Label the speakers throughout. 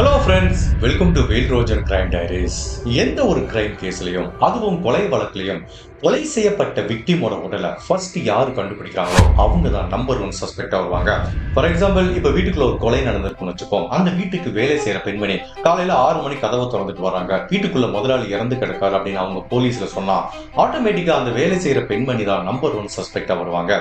Speaker 1: Hello friends welcome to வெயில் Rojan crime diaries எந்த ஒரு கிரைம் கேஸ்லையும் அதுவும் கொலை வழக்குலயும் கொலை செய்யப்பட்ட விக்டிமோட உடலை ஃபர்ஸ்ட் யார் கண்டுபிடிக்கிறாங்களோ அவங்க தான் நம்பர் ஒன் சஸ்பெக்டா வருவாங்க ஃபார் எக்ஸாம்பிள் இப்போ வீட்டுக்குள்ள ஒரு கொலை நடந்திருக்குன்னு வச்சுப்போம் அந்த வீட்டுக்கு வேலை செய்யற பெண்மணி காலையில ஆறு மணி கதவை திறந்துட்டு வராங்க. வீட்டுக்குள்ள முதலாளி இறந்து கிடக்காரு அப்படின்னு அவங்க போலீஸ்ல சொன்னா ஆட்டோமேட்டிக்கா அந்த வேலை செய்யற பெண்மணி தான் நம்பர் ஒன் சஸ்பெக்டா வருவாங்க.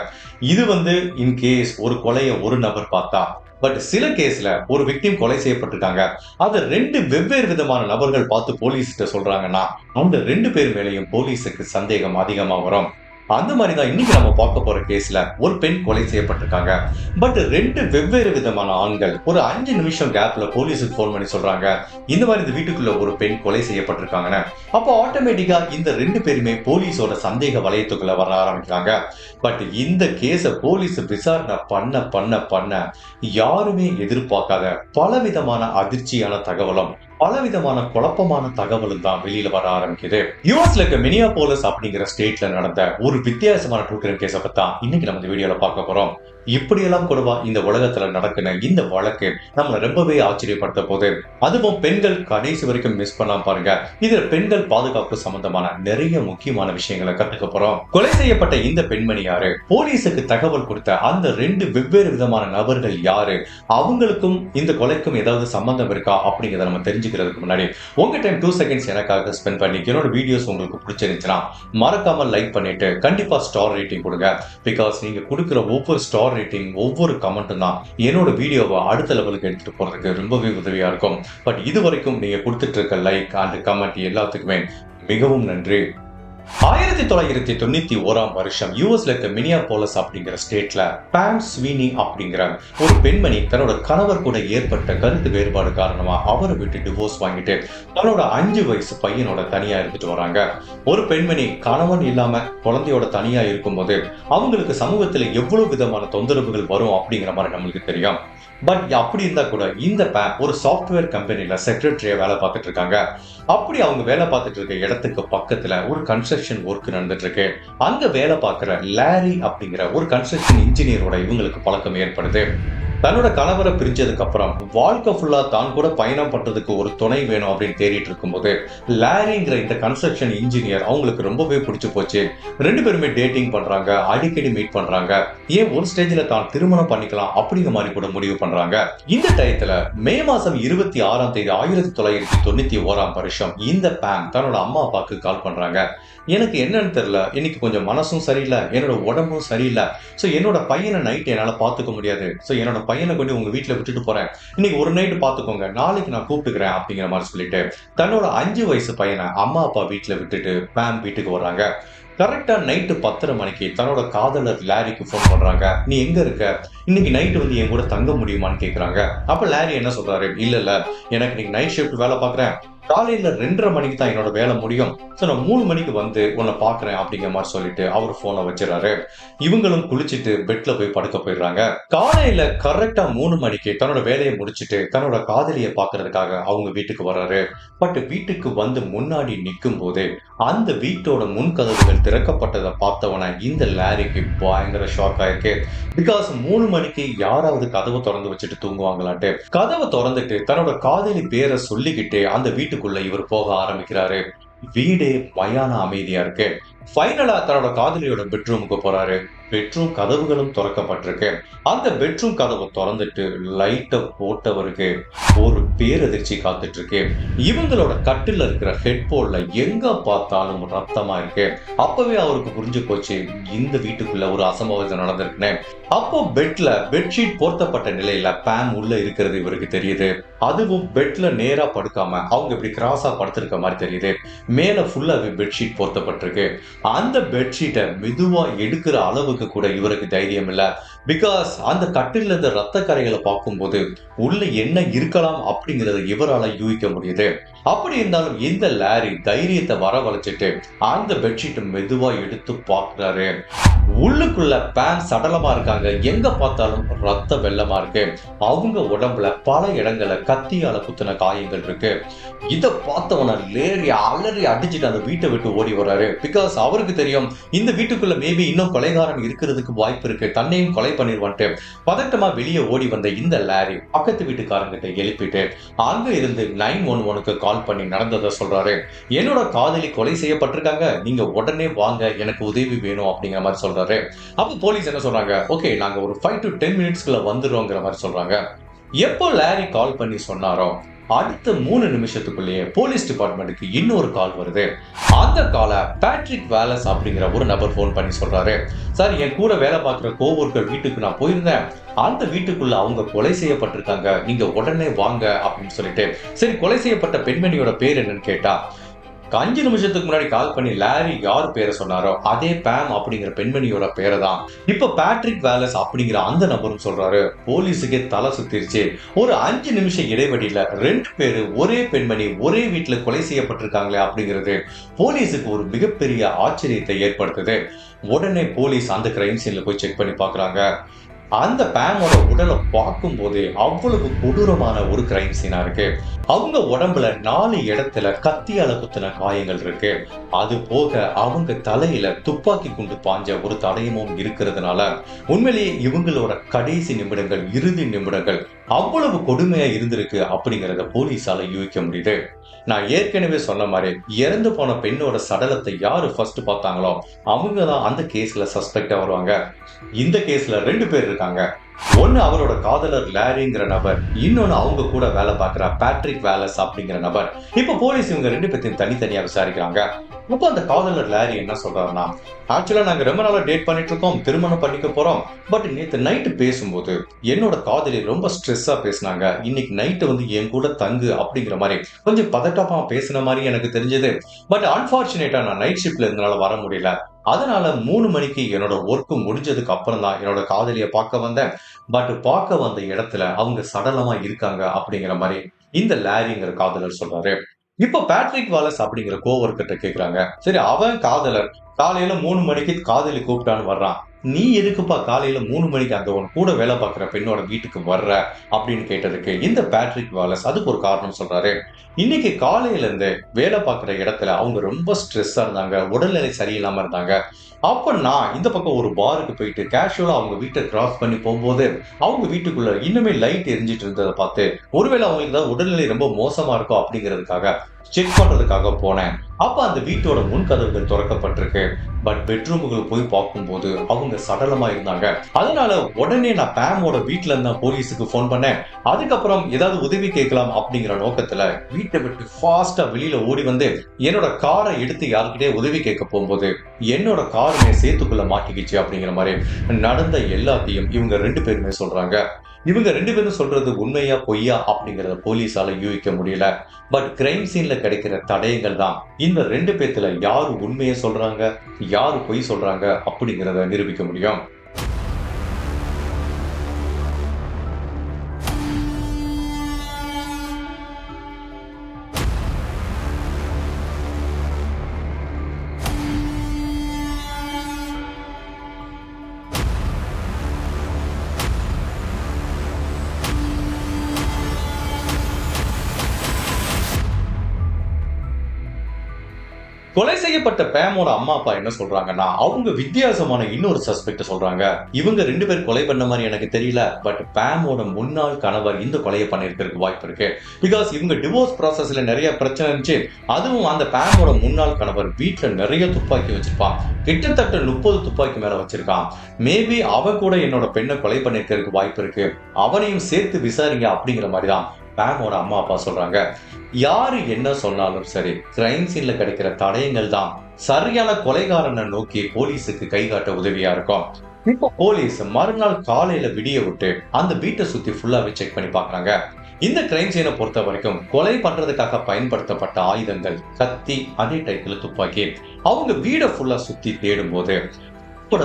Speaker 1: இது வந்து இன் கேஸ் ஒரு கொலையை ஒரு நபர் பார்த்தா பட் சில கேஸில் ஒரு விக்டிம் கொலை செய்யப்பட்டிருக்காங்க. அதை ரெண்டு வெவ்வேறு விதமான நபர்கள் பார்த்து போலீஸ்கிட்ட சொல்கிறாங்கன்னா அந்த ரெண்டு பேர் மேலேயும் போலீஸுக்கு சந்தேகம் அதிகமாக வரும். அந்த மாதிரி தான் இன்னைக்கு நம்ம பார்க்க போற கேஸ்ல ஒரு பெண் கொலை செய்யப்பட்டிருக்காங்க. பட் ரெண்டு வெவ்வேறு விதமான ஆண்கள் ஒரு அஞ்சு நிமிஷம் கேப்ல போலீஸுக்கு ஃபோன் பண்ணி சொல்றாங்க. இந்த மாதிரி இந்த வீட்டுக்குள்ள ஒரு பெண் கொலை செய்யப்பட்டிருக்காங்கன்னு. அப்போ ஆட்டோமேட்டிக்கா இந்த ரெண்டு பேருமே போலீஸோட சந்தேக வளையத்துக்குள்ள வர ஆரம்பிக்கிறாங்க. பட் இந்த கேஸை போலீஸ் விசாரணை பண்ண பண்ண பண்ண யாருமே எதிர்பார்க்காத பலவிதமான அதிர்ச்சியான தகவலும் பலவிதமான குழப்பமான தகவலும் தான் வெளியில வர ஆரம்பிக்குது. யூஎஸ்ல இருக்க மினியாபோலிஸ் அப்படிங்கிற ஸ்டேட்ல நடந்த ஒரு வித்தியாசமான டூ கிரைம் கேஸை பத்தி தான் இன்னைக்கு நம்ம இந்த வீடியோல பார்க்க போறோம். இப்படியெல்லாம் கூடவா இந்த உலகத்துல நடக்கின இந்த வழக்கு நம்மளை ரொம்பவே ஆச்சரியப்படுத்த போது அதுவும் பெண்கள் கடைசி வரைக்கும் மிஸ் பண்ணலாம் பாருங்க. இதுல பெண்கள் பாதுகாப்பு சம்பந்தமான நிறைய முக்கியமான விஷயங்களை கத்துக்க போறோம். கொலை செய்யப்பட்ட இந்த பெண்மணி யாரு? போலீஸுக்கு தகவல் கொடுத்த அந்த ரெண்டு வெவ்வேறு விதமான நபர்கள் யாரு? அவங்களுக்கும் இந்த கொலைக்கும் ஏதாவது சம்பந்தம் இருக்கா அப்படிங்கிறத நம்ம தெரிஞ்சுக்கிறதுக்கு முன்னாடி உங்க டைம் டூ செகண்ட்ஸ் எனக்காக ஸ்பெண்ட் பண்ணி என்னோட வீடியோஸ் உங்களுக்கு பிடிச்சிருந்துச்சுன்னா மறக்காம லைக் பண்ணிட்டு கண்டிப்பா ஸ்டார் ரேட்டிங் கொடுங்க. பிகாஸ் நீங்க கொடுக்குற ஒவ்வொரு ஸ்டார் ரேட்டிங் ஒவ்வொரு கமெண்ட்டும் தான். என்னோட வீடியோவை அடுத்த லெவலுக்கு எடுத்துட்டு போறதுக்கு ரொம்பவே உதவியா இருக்கும். பட் இது வரைக்கும் நீங்க கொடுத்துட்டு இருக்க லைக் அண்ட் கமெண்ட் எல்லாத்துக்குமே மிகவும் நன்றி. ஆயிரத்தி தொள்ளாயிரத்தி தொண்ணூத்தி ஓராம் வருஷம் யூஎஸ்ல இருக்க மினியா போலஸ் அப்படிங்கிற ஸ்டேட்ல பேம் ஸ்வீனி அப்படிங்கிற ஒரு பெண்மணி தன்னோட கணவர் கூட ஏற்பட்ட கருத்து வேறுபாடு காரணமா அவரை விட்டு டிவோர்ஸ் வாங்கிட்டு தன்னோட அஞ்சு வயசு பையனோட தனியா இருந்துட்டு வராங்க. ஒரு பெண்மணி கணவன் இல்லாம குழந்தையோட தனியா இருக்கும்போது அவங்களுக்கு சமூகத்துல எவ்வளவு விதமான தொந்தரவுகள் வரும் அப்படிங்கிற மாதிரி நம்மளுக்கு தெரியும். பட் அப்படி இருந்தா கூட இந்த ஒரு சாஃப்ட்வேர் கம்பெனில செக்ரட்டரியா வேலை பார்த்துட்டு இருக்காங்க அப்படி அவங்க வேலை பார்த்துட்டு இருக்க இடத்துக்கு பக்கத்துல ஒரு கன்ஸ்ட்ரக்ஷன் ஒர்க் நடந்துட்டு இருக்கு அங்க வேலை பார்க்குற லாரி அப்படிங்கிற ஒரு கன்ஸ்ட்ரக்ஷன் இன்ஜினியரோட இவங்களுக்கு பழக்கம் ஏற்படுது. தன்னோட கணவரை பிரிஞ்சதுக்கு அப்புறம் வாழ்க்கை ஃபுல்லா தான் கூட பயணம் பண்றதுக்கு ஒரு துணை வேணும் அப்படின்னு தேடிட்டு இருக்கும்போது லாரிங்கிற இந்த கன்ஸ்ட்ரக்ஷன் இன்ஜினியர் அவங்களுக்கு ரொம்பவே பிடிச்சு போச்சு. ரெண்டு பேருமே டேட்டிங் பண்றாங்க அடிக்கடி மீட் பண்றாங்க. ஏன் ஒரு ஸ்டேஜ்ல தான் திருமணம் பண்ணிக்கலாம் அப்படிங்கிற மாதிரி கூட முடிவு பண்ண பண்றாங்க. இந்த டயத்துல மே மாசம் இருபத்தி ஆறாம் தேதி ஆயிரத்தி தொள்ளாயிரத்தி தொண்ணூத்தி ஓராம் வருஷம் இந்த பேம் தன்னோட அம்மா அப்பாவுக்கு கால் பண்றாங்க. எனக்கு என்னன்னு தெரியல. இன்னைக்கு கொஞ்சம் மனசும் சரியில்லை. என்னோட உடம்பும் சரியில்லை. ஸோ என்னோட பையனை நைட் என்னால் பார்த்துக்க முடியாது. ஸோ என்னோட பையனை கொண்டு உங்க வீட்டில் விட்டுட்டு போறேன். இன்னைக்கு ஒரு நைட்டு பார்த்துக்கோங்க. நாளைக்கு நான் கூப்பிட்டுக்கிறேன் அப்படிங்கிற மாதிரி சொல்லிட்டு தன்னோட அஞ்சு வயசு பையனை அம்மா அப்பா வீட்டில் விட்டுட்டு பேம் வீட்டுக்கு வர்றாங்க. கரெக்டா நைட்டு பத்தரை மணிக்கு தன்னோட காதலர் லாரிக்கு ஃபோன் பண்றாங்க. நீ எங்க இருக்க? இன்னைக்கு நைட்டு வந்து என் கூட தங்க முடியுமான்னு கேக்குறாங்க. அப்ப லாரி என்ன சொல்றாரு? இல்ல இல்ல. எனக்கு இன்னைக்கு நைட் ஷிஃப்ட் வேலை பாக்குறேன். காலையில ரெண்டரை மணிக்கு தான் என்னோட வேலை முடியும். ஸோ நான் மூணு மணிக்கு வந்து உன்னை பாக்குறேன் அப்படிங்கிற மாதிரி சொல்லிட்டு அவர் போனை வச்சிடறாரு. இவங்களும் குளிச்சுட்டு பெட்ல போய் படுக்க போயிடுறாங்க. காலையில கரெக்டா மூணு மணிக்கு தன்னோட வேலையை முடிச்சுட்டு தன்னோட காதலியை பாக்குறதுக்காக அவங்க வீட்டுக்கு வர்றாரு. பட் வீட்டுக்கு வந்து முன்னாடி நிற்கும் போதே அந்த வீட்டோட முன் கதவுகள் திறக்கப்பட்டதை பார்த்தவன இந்த லாரிக்கு பயங்கர ஷாக் ஆயிருக்கு. பிகாஸ் மூணு மணிக்கு யாராவது கதவை திறந்து வச்சுட்டு தூங்குவாங்களான்ட்டு. கதவை திறந்துட்டு தன்னோட காதலி பேரை சொல்லிக்கிட்டே அந்த வீட்டுக்குள்ள இவர் போக ஆரம்பிக்கிறாரு. வீடே மயான அமைதியா இருக்கு. ஃபைனலா தன்னோட காதலியோட பெட்ரூமுக்கு போறாரு. பெட்ரூம் கதவுகளும் திறக்கப்பட்டிருக்கு. அந்த பெட்ரூம் கதவை திறந்துட்டு லைட்டை போட்டவருக்கு ஒரு பேரதிர்ச்சி காத்துட்டு இருக்கு இவங்களோட கட்டில் இருக்கிற ஹெட்போன்ல எங்க பார்த்தாலும் ரத்தமா இருக்கு. அப்பவே அவருக்கு புரிஞ்சு போச்சு இந்த வீட்டுக்குள்ள ஒரு அசம்பாவிதம் நடந்திருக்குன்னு. அப்போ பெட்ல பெட்ஷீட் போர்த்தப்பட்ட நிலையில பேம் உள்ள இருக்கிறது இவருக்கு தெரியுது. அதுவும் பெட்ல நேரா படுக்காம அவங்க இப்படி கிராஸா படுத்திருக்க மாதிரி தெரியுது. மேல ஃபுல்லாவே பெட்ஷீட் போர்த்தப்பட்டிருக்கு. அந்த பெட்ஷீட்டை மெதுவா எடுக்கிற அளவுக்கு கூட இவருக்கு தைரியம் இல்ல. பிகாஸ் அந்த கட்டில இருந்த ரத்த கரைகளை பார்க்கும்போது உள்ள என்ன இருக்கலாம் அப்படிங்கறத இவரால யூகிக்க முடியுது. அப்படி இருந்தாலும் இந்த லாரி தைரியத்தை வரவழைச்சிட்டு அந்த பெட்ஷீட்டை மெதுவா எடுத்து பாக்குறாரு உள்ளுக்குள்ள பேன் சடலமா இருக்காங்க. எங்க பார்த்தாலும் ரத்த வெள்ளமா இருக்கு. அவங்க உடம்புல பல இடங்கள்ல கத்தியால குத்தின காயங்கள் இருக்கு. இதை பார்த்தவன லேரி அலறி அடிச்சுட்டு அந்த வீட்டை விட்டு ஓடி வர்றாரு. பிகாஸ் அவருக்கு தெரியும் இந்த வீட்டுக்குள்ள மேபி இன்னும் கொலைகாரன் இருக்கிறதுக்கு வாய்ப்பு இருக்கு. தன்னையும் கொலை கொலை பண்ணிடுவான்ட்டு பதட்டமா வெளியே ஓடி வந்த இந்த லாரி பக்கத்து வீட்டுக்காரங்கிட்ட எழுப்பிட்டு அங்க இருந்து நைன் ஒன் ஒனுக்கு கால் பண்ணி நடந்ததை சொல்றாரு. என்னோட காதலி கொலை செய்யப்பட்டிருக்காங்க. நீங்க உடனே வாங்க எனக்கு உதவி வேணும் அப்படிங்கிற மாதிரி சொல்றாரு. அப்போ போலீஸ் என்ன சொல்றாங்க? ஓகே நாங்க ஒரு ஃபைவ் டு டென் மினிட்ஸ்க்குள்ள வந்துடுறோங்கிற மாதிரி சொல்றாங்க. எப்போ லாரி கால் பண்ணி சொன்னாரோ அடுத்த மூணு நிமிஷத்துக்குள்ளேயே போலீஸ் டிபார்ட்மெண்ட்டுக்கு இன்னொரு கால் வருது. அந்த காலை பேட்ரிக் வேலஸ் அப்படிங்கிற ஒரு நபர் ஃபோன் பண்ணி சொல்றாரு. சார் என் கூட வேலை பார்க்குற கோவர்கள் வீட்டுக்கு நான் போயிருந்தேன். அந்த வீட்டுக்குள்ள அவங்க கொலை செய்யப்பட்டிருக்காங்க. நீங்க உடனே வாங்க அப்படின்னு சொல்லிட்டு. சரி கொலை செய்யப்பட்ட பெண்மணியோட பேர் என்னன்னு கேட்டா அஞ்சு நிமிஷத்துக்கு முன்னாடி கால் பண்ணி லாரி யார் பேரை சொன்னாரோ அதே பேம் அப்படிங்கிற பெண்மணியோட பேரை தான் இப்ப பேட்ரிக் வேலஸ் அப்படிங்கிற அந்த நபரும் சொல்றாரு போலீஸுக்கே தலை சுத்திருச்சு. ஒரு அஞ்சு நிமிஷம் இடைவெளியில ரெண்டு பேரு ஒரே பெண்மணி ஒரே வீட்டுல கொலை செய்யப்பட்டிருக்காங்களே அப்படிங்கிறது போலீஸுக்கு ஒரு மிகப்பெரிய ஆச்சரியத்தை ஏற்படுத்துது. உடனே போலீஸ் அந்த கிரைம் சீன்ல போய் செக் பண்ணி பாக்குறாங்க அந்த பேமோட உடலை பார்க்கும்போது அவ்வளவு கொடூரமான ஒரு கிரைம் சீனா இருக்கு. அவங்க உடம்புல நாலு இடத்துல கத்தியால குத்தின காயங்கள் இருக்கு. அது போக அவங்க தலையில துப்பாக்கி குண்டு பாஞ்ச ஒரு தடயமும் இருக்கிறதுனால உண்மையிலேயே இவங்களோட கடைசி நிமிடங்கள் இறுதி நிமிடங்கள் அவ்வளவு கொடுமையா இருந்திருக்கு அப்படிங்கறத போலீஸால யூகிக்க முடியுது. நான் ஏற்கனவே சொன்ன மாதிரி இறந்து போன பெண்ணோட சடலத்தை யாரு ஃபர்ஸ்ட் பார்த்தாங்களோ அவங்க தான் அந்த கேஸ்ல சஸ்பெக்டா வருவாங்க. இந்த கேஸ்ல ரெண்டு பேர் இருக்காங்க. ஒன்னு அவரோட காதலர் லாரிங்கிற நபர் இன்னொன்னு அவங்க கூட வேலை பார்க்கற பேட்ரிக் வேலஸ் அப்படிங்கிற நபர். இப்ப போலீஸ் இவங்க ரெண்டு பேர்த்தையும் தனித்தனியா விசாரிக்கிறாங்க. இப்போ அந்த காதலர் லாரி என்ன சொல்றாருன்னா ஆக்சுவலா நாங்க ரொம்ப நாளா டேட் பண்ணிட்டு இருக்கோம் திருமணம் பண்ணிக்க போறோம். பட் நேத்து நைட்டு பேசும்போது என்னோட காதலி ரொம்ப ஸ்ட்ரெஸ்ஸா பேசினாங்க. இன்னைக்கு நைட்டு வந்து என் கூட தங்கு அப்படிங்கிற மாதிரி. கொஞ்சம் பதட்டமா பேசின மாதிரி எனக்கு தெரிஞ்சது. பட் அன்பார்ச்சுனேட்டா நான் நைட் ஷிப்ட்ல இருந்தனால வர முடியல. அதனால மூணு மணிக்கு என்னோட ஒர்க்கு முடிஞ்சதுக்கு அப்புறம் தான் என்னோட காதலியை பார்க்க வந்தேன். பட் பார்க்க வந்த இடத்துல அவங்க சடலமா இருக்காங்க அப்படிங்கிற மாதிரி இந்த லாரிங்கிற காதலர் சொல்றாரு. இப்போ பேட்ரிக் வாலஸ் அப்படிங்கிற கோவர்கிட்ட கேக்குறாங்க. சரி அவன் காதலர். காலையில மூணு மணிக்கு காதலி கூப்பிட்டான்னு வர்றான். நீ எதுக்குப்பா காலையில் மூணு மணிக்கு அந்த உன் கூட வேலை பார்க்குற பெண்ணோட வீட்டுக்கு வர்ற அப்படின்னு கேட்டதுக்கு இந்த பேட்ரிக் வாலஸ் அதுக்கு ஒரு காரணம் சொல்கிறாரு இன்னைக்கு காலையிலேருந்து வேலை பார்க்குற இடத்துல அவங்க ரொம்ப ஸ்ட்ரெஸ்ஸாக இருந்தாங்க உடல்நிலை சரியில்லாமல் இருந்தாங்க. அப்போ நான் இந்த பக்கம் ஒரு பாருக்கு போயிட்டு கேஷுவலாக அவங்க வீட்டை கிராஸ் பண்ணி போகும்போது அவங்க வீட்டுக்குள்ளே இன்னுமே லைட் எரிஞ்சிட்டு இருந்ததை பார்த்து ஒருவேளை அவங்களுக்கு தான் உடல்நிலை ரொம்ப மோசமாக இருக்கும் அப்படிங்கிறதுக்காக செக் பண்ணுறதுக்காக போனேன். அப்போ அந்த வீட்டோட முன் கதவுகள் திறக்கப்பட்டிருக்கு. பட் பெட்ரூமுகள் போய் பார்க்கும்போது அவங்க சடலமாக இருந்தாங்க. அதனால உடனே நான் பேமோட வீட்டில் இருந்தா போலீஸுக்கு ஃபோன் பண்ணேன். அதுக்கப்புறம் ஏதாவது உதவி கேட்கலாம் அப்படிங்கிற நோக்கத்தில் வீட்டை விட்டு ஃபாஸ்ட்டாக வெளியில் ஓடி வந்து என்னோட காரை எடுத்து யாருக்கிட்டே உதவி கேட்க போகும்போது என்னோட காருமே சேர்த்துக்குள்ளே மாட்டிக்கிச்சு அப்படிங்கிற மாதிரி நடந்த எல்லாத்தையும் இவங்க ரெண்டு பேருமே சொல்கிறாங்க இவங்க ரெண்டு பேரும் சொல்றது உண்மையா பொய்யா அப்படிங்கறத போலீஸால யூகிக்க முடியல. பட் கிரைம் சீன்ல கிடைக்கிற தடயங்கள் தான். இந்த ரெண்டு பேத்துல யாரு உண்மையை சொல்றாங்க யாரு பொய் சொல்றாங்க அப்படிங்கறத நிரூபிக்க முடியும். கொலை செய்யப்பட்ட பேமோட அம்மா அப்பா என்ன சொல்றாங்கன்னா அவங்க வித்தியாசமான இன்னொரு சஸ்பெக்ட் சொல்றாங்க. இவங்க ரெண்டு பேர் கொலை பண்ண மாதிரி எனக்கு தெரியல பட் பேமோட முன்னாள் கணவர் இந்த கொலையை பண்ணிருக்கிறதுக்கு வாய்ப்பு இருக்கு. பிகாஸ் இவங்க டிவோர்ஸ் ப்ராசஸ்ல நிறைய பிரச்சனை இருந்துச்சு. அதுவும் அந்த பேமோட முன்னாள் கணவர் வீட்டுல நிறைய துப்பாக்கி வச்சிருப்பான். கிட்டத்தட்ட முப்பது துப்பாக்கி மேல வச்சிருக்கான். மேபி அவன் கூட என்னோட பெண்ணை கொலை பண்ணிருக்கிறதுக்கு வாய்ப்பு இருக்கு. அவனையும் சேர்த்து விசாரிங்க அப்படிங்கிற மாதிரி தான் பேமோட அம்மா அப்பா சொல்றாங்க. யாரு என்ன சொன்னாலும் சரி கிரைம் சீன்ல கிடைக்கிற தடயங்கள் தான் சரியான கொலைகாரனை நோக்கி போலீஸுக்கு கை காட்ட உதவியா இருக்கும். இப்போ போலீஸ் மறுநாள் காலையில விடிய விட்டு அந்த வீட்டை சுத்தி ஃபுல்லாவே செக் பண்ணி பாக்குறாங்க இந்த கிரைம் சீனை பொறுத்த வரைக்கும் கொலை பண்றதுக்காக பயன்படுத்தப்பட்ட ஆயுதங்கள் கத்தி அதே டைத்துல துப்பாக்கி. அவங்க வீடை ஃபுல்லா சுத்தி தேடும் போது